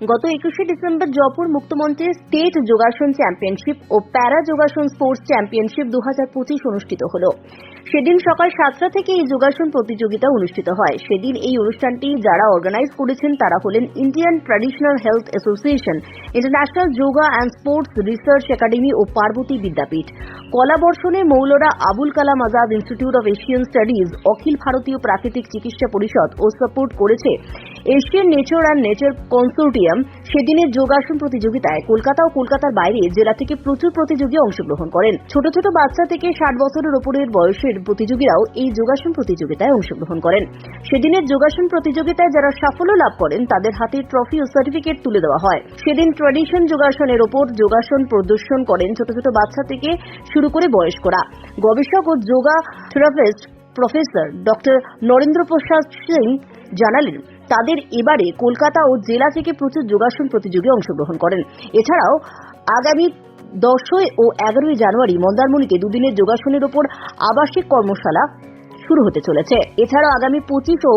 গত একুশে ডিসেম্বর জয়পুর মুক্তমঞ্চের স্টেট যোগাসন চ্যাম্পিয়নশিপ ও প্যারা যোগাসন স্পোর্টস চ্যাম্পিয়নশিপ দু হাজার পঁচিশ অনুষ্ঠিত হল। সেদিন সকাল সাতটা থেকে এই যোগাসন প্রতিযোগিতা অনুষ্ঠিত হয়। সেদিন এই অনুষ্ঠানটি যারা অর্গানাইজ করেছেন তারা হলেন Indian traditional health association international yoga and sports research academy ও পার্বতী বিদ্যাপীঠ। কলাবর্ষণে মৌলরা Abul Kalam Azad institute of Asian studies Akhil Bharatiya Prakritik Chikitsa Parishad O support করেছে Asian nature and nature consortium সেদিনের যোগাসন প্রতিযোগিতায়। কলকাতা ও কলকাতার বাইরে জেলা থেকে প্রচুর প্রতিযোগী অংশগ্রহণ করেন। ছোট ছোট বাচ্চা থেকে ষাট বছরের ওপরের বয়সের প্রতিযোগীরাও এই যোগাসন প্রতিযোগিতায় অংশগ্রহণ করেন। সেদিনের যোগাসন প্রতিযোগিতায় যারা সাফল্য লাভ করেন, তাদের হাতে ট্রফি ও সার্টিফিকেট তুলে দেওয়া হয়। সেদিন ট্র্যাডিশন যোগাসনের ওপর যোগাসন প্রদর্শন করেন ছোট ছোট বাচ্চা থেকে শুরু করে বয়স্করা। গবেষক ও yoga therapist professor doctor Narendra Prasad Singh জানালেন, তাদের এবারে কলকাতা ও জেলা থেকে প্রচুর যোগাসন প্রতিযোগী অংশগ্রহণ করেন। এছাড়াও আগামী দশই ও এগারোই জানুয়ারি মন্দারমণিতে দুদিনের যোগাসনের ওপর আবাসিক কর্মশালা শুরু হতে চলেছে। এছাড়াও আগামী পঁচিশ ও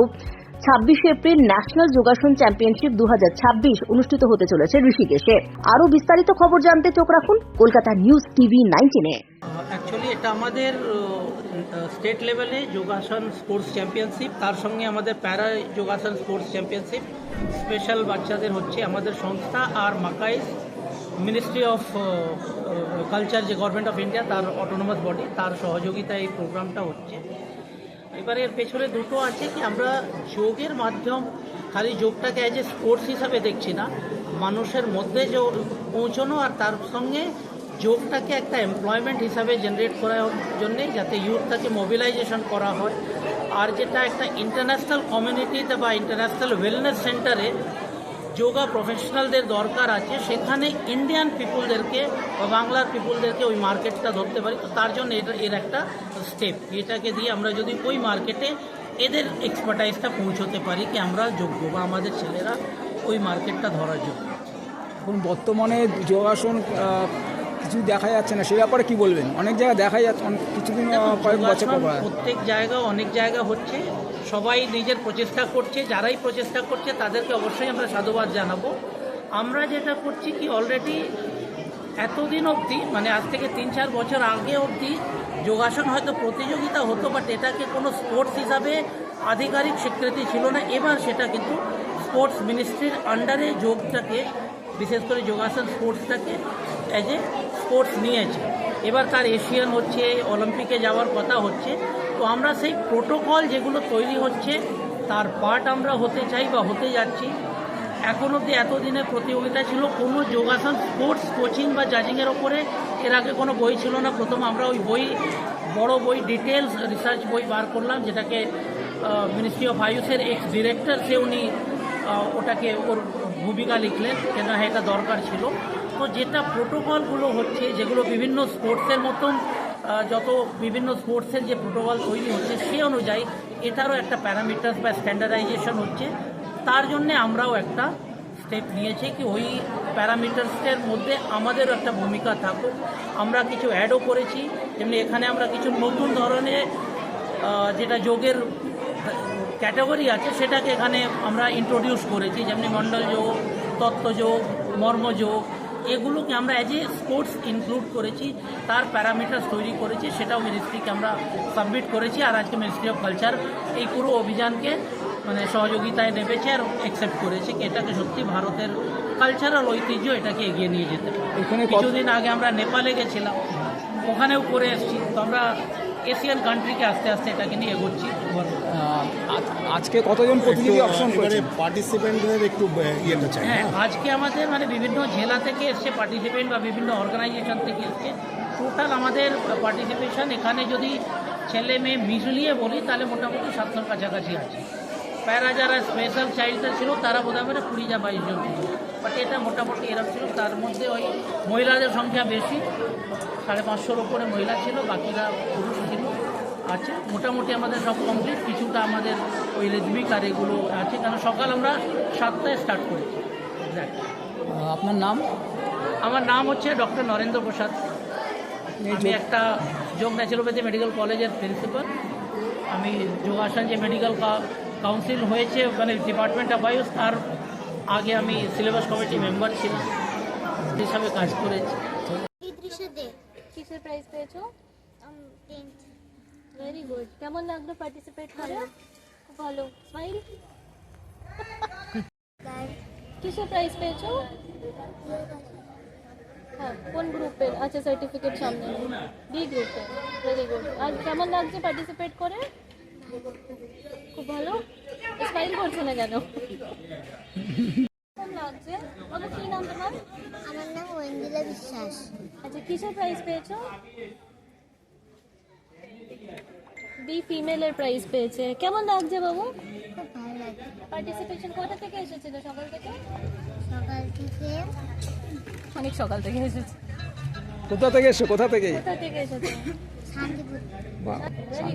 ছাব্বিশে এপ্রিল ন্যাশনাল যোগাসন চ্যাম্পিয়নশিপ দুহাজার ছাব্বিশ অনুষ্ঠিত হতে চলেছে ঋষিকেশে। আরও বিস্তারিত খবর জানতে চোখ রাখুন কলকাতা নিউজ টিভি নাইনটিনে অ্যাকচুয়ালি এটা আমাদের স্টেট লেভেলে যোগাসন স্পোর্টস চ্যাম্পিয়নশিপ। তার সঙ্গে আমাদের প্যারা যোগাসন স্পোর্টস চ্যাম্পিয়নশিপ। স্পেশাল বাচ্চাদের হচ্ছে আমাদের সংস্থা আর মাকাইস। মিনিস্ট্রি অফ কালচার যে গভর্নমেন্ট অফ ইন্ডিয়া তার অটোনোমাস বডি তার সহযোগিতায় এই প্রোগ্রামটা হচ্ছে। এবারে এর পেছনে দুটো আছে কি, আমরা যোগের মাধ্যম, খালি যোগটাকে অ্যাজ এ স্পোর্টস হিসাবে দেখছি না, মানুষের মধ্যে যে পৌঁছানো আর তার সঙ্গে যোগটাকে একটা এমপ্লয়মেন্ট হিসাবে জেনারেট করার জন্যে যাতে ইউথটাকে মোবিলাইজেশন করা হয়। আর যেটা একটা ইন্টারন্যাশনাল কমিউনিটিতে বা ইন্টারন্যাশনাল ওয়েলনেস সেন্টারে যোগা প্রফেশনালদের দরকার আছে, সেখানে ইন্ডিয়ান পিপুলদেরকে বা বাংলার পিপুলদেরকে ওই মার্কেটটা ধরতে পারি। তো তার জন্য এটা এর একটা স্টেপ এটাকে দিয়ে আমরা যদি ওই মার্কেটে এদের এক্সপার্টাইজটা পৌঁছতে পারি কি আমরা যোগ্য বা আমাদের ছেলেরা ওই মার্কেটটা ধরার যোগ্য। এখন বর্তমানে যোগাসন কিছু দেখা যাচ্ছে না সে ব্যাপারে কি বলবেন? অনেক জায়গায় দেখা যাচ্ছে কিছুদিন কয়েক বছর প্রত্যেক জায়গা অনেক জায়গা হচ্ছে সবাই নিজের প্রচেষ্টা করছে যারাই প্রচেষ্টা করছে তাদেরকে অবশ্যই আমরা সাধুবাদ জানাব। আমরা যেটা করছি কি অলরেডি এতদিন অবধি মানে আজ থেকে তিন চার বছর আগে অবধি যোগাসন হয়তো প্রতিযোগিতা হতো বাট এটাকে কোনো স্পোর্টস হিসাবে আধিকারিক স্বীকৃতি ছিল না। এবার সেটা কিন্তু স্পোর্টস মিনিস্ট্রির আন্ডারে যোগটাকে বিশেষ করে যোগাসন স্পোর্টসটাকে অ্যাজ এ স্পোর্টস নিয়েছে। এবার তার এশিয়ান হচ্ছে, অলিম্পিকে যাওয়ার কথা হচ্ছে। তো আমরা সেই প্রোটোকল যেগুলো তৈরি হচ্ছে, তার পার্ট আমরা হতে চাই বা হতে যাচ্ছি। এখন অবধি এতদিনের প্রতিযোগিতা ছিল, কোনো যোগাসন স্পোর্টস, কোচিং বা জাজিংয়ের ওপরে এর আগে কোনো বই ছিল না। প্রথম আমরা ওই বই, বড় বই ডিটেলস রিসার্চ বই বার করলাম, যেটাকে মিনিস্ট্রি অফ আয়ুষের এক্স ডিরেক্টর সে উনি ওটাকে ওর ভূমিকা লিখলেন কেন এটা দরকার ছিল। তো যেটা প্রোটোকলগুলো হচ্ছে, যেগুলো বিভিন্ন স্পোর্টসের মতন যত বিভিন্ন স্পোর্টসের যে প্রোটোকল তৈরি হচ্ছে, সে অনুযায়ী এটারও একটা প্যারামিটার্স বা স্ট্যান্ডার্ডাইজেশন হচ্ছে। তার জন্যে আমরাও একটা স্টেপ নিয়েছি কি ওই প্যারামিটার্সের মধ্যে আমাদেরও একটা ভূমিকা থাকুক। আমরা কিছু অ্যাডও করেছি, যেমনি এখানে আমরা কিছু নতুন ধরনের যেটা যোগের ক্যাটাগরি আছে সেটাকে এখানে আমরা ইন্ট্রোডিউস করেছি যেমনি মণ্ডল যোগ তত্ত্বযোগ মর্মযোগ এগুলোকে আমরা অ্যাজ এ স্পোর্টস ইনক্লুড করেছি তার প্যারামিটার্স তৈরি করেছি সেটাও মিনিস্ট্রিকে আমরা সাবমিট করেছি আর আজকে মিনিস্ট্রি অফ কালচার এই পুরো অভিযানকে মানে সহযোগিতায় নেমেছে আর অ্যাকসেপ্ট করেছে কি এটাকে সত্যি ভারতের কালচারাল ঐতিহ্য এটাকে এগিয়ে নিয়ে যেতে। কিছুদিন আগে আমরা নেপালে গেছিলাম ওখানেও করে এসেছি। তো আমরা এশিয়ান কান্ট্রিকে আস্তে আস্তে এটাকে নিয়ে এগোচ্ছি। আজকে কতজন প্রতিযোগী অপশন করেছে পার্টিসিপেন্টদের একটু ইয়েটা চাই হ্যাঁ হ্যাঁ। আজকে আমাদের মানে বিভিন্ন জেলা থেকে এসছে পার্টিসিপেন্ট বা বিভিন্ন অর্গানাইজেশন থেকে এসছে। টোটাল আমাদের পার্টিসিপেশন এখানে যদি ছেলে মেয়ে মিশলিয়ে বলি তাহলে মোটামুটি সাতশোর কাছাকাছি আছে। প্যারা যারা স্পেশাল চাইল্ডটা ছিল তারা বোধহয় মানে কুড়ি যা বাইশ জন ছিল। বাট এটা মোটামুটি এরকম ছিল। তার মধ্যে ওই মহিলাদের সংখ্যা বেশি সাড়ে পাঁচশোর ওপরে মহিলা ছিল বাকিরা পুরুষ। আছে। মোটামুটি আমাদের সব কমপ্লিট কিছুটা আমাদের ওই রেজমিক আর এগুলো আছে। কারণ সকাল আমরা সাতটায় স্টার্ট করেছি. আপনার নাম? আমার নাম হচ্ছে ডক্টর নরেন্দ্র প্রসাদ। আমি একটা যোগ ন্যাচুরোপ্যাথি মেডিকেল কলেজের প্রিন্সিপাল আমি যোগাসন যে মেডিকেল কাউন্সিল হয়েছে মানে ডিপার্টমেন্ট অফ আয়ুষ তার আগে আমি সিলেবাস কমিটি মেম্বার ছিলাম। হিসাবে কাজ করেছি। কিসের প্রাইজ পেয়েছ। ভেরি গুড কেমন লাগল পার্টিসিপেট করে? খুব ভালো। স্মাইল কিসের প্রাইজ পেয়েছ? হ্যাঁ কোন গ্রুপের আচ্ছা সার্টিফিকেট সামনে। বি গ্রুপের ভেরি গুড আর কেমন লাগছে পার্টিসিপেট করে? খুব ভালো। স্মাইল করছে না কেন? লাগছে? কি নাম তোমার? আমার নাম ওয়েন্দিলা বিশ্বাস। আচ্ছা কিসের প্রাইজ পেয়েছ? বি ফিমেলের প্রাইজ পেয়েছে। কেমন লাগছে বাবু? খুব ভালো লাগে পার্টিসিপেশন কোথা থেকে এসেছিল? সকাল থেকে? সকাল থেকে। অনেক সকাল থেকে এসেছে। কোথা থেকে এসে কোথা থেকে কোথা থেকে এসেছে? শান্তিপুর। বাহ